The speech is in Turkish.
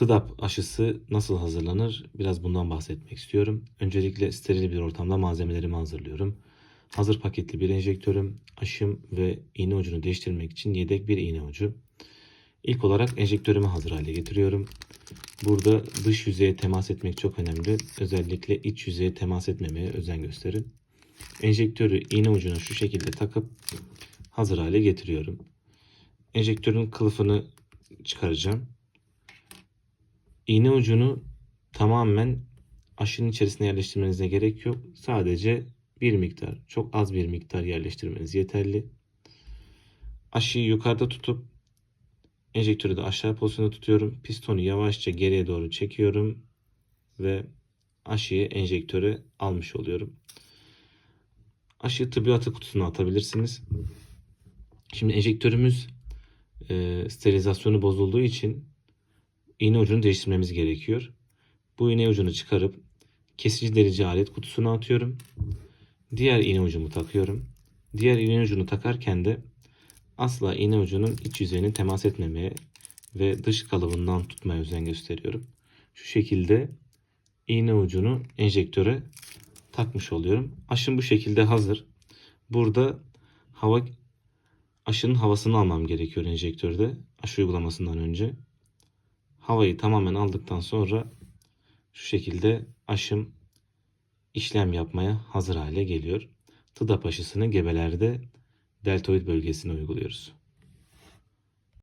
TDAP aşısı nasıl hazırlanır? Biraz bundan bahsetmek istiyorum. Öncelikle steril bir ortamda malzemelerimi hazırlıyorum. Hazır paketli bir enjektörüm, aşım ve iğne ucunu değiştirmek için yedek bir iğne ucu. İlk olarak enjektörümü hazır hale getiriyorum. Burada dış yüzeye temas etmek çok önemli. Özellikle iç yüzeye temas etmemeye özen gösterin. Enjektörü iğne ucuna şu şekilde takıp hazır hale getiriyorum. Enjektörün kılıfını çıkaracağım. İğne ucunu tamamen aşının içerisine yerleştirmenize gerek yok. Sadece bir miktar, çok az bir miktar yerleştirmeniz yeterli. Aşıyı yukarıda tutup enjektörü de aşağı pozisyonda tutuyorum. Pistonu yavaşça geriye doğru çekiyorum ve aşıyı enjektöre almış oluyorum. Aşıyı tıbbi atık kutusuna atabilirsiniz. Şimdi enjektörümüz e, sterilizasyonu bozulduğu için iğne ucunu değiştirmemiz gerekiyor. Bu iğne ucunu çıkarıp kesici delici alet kutusuna atıyorum. Diğer iğne ucumu takıyorum. Diğer iğne ucunu takarken de asla iğne ucunun iç yüzeyine temas etmemeye ve dış kalıbından tutmaya özen gösteriyorum. Şu şekilde iğne ucunu enjektöre takmış oluyorum. Aşım bu şekilde hazır. Burada hava aşının havasını almam gerekiyor enjektörde aşı uygulamasından önce. Havayı tamamen aldıktan sonra şu şekilde aşım işlem yapmaya hazır hale geliyor. TDAP aşısını gebelerde deltoid bölgesine uyguluyoruz.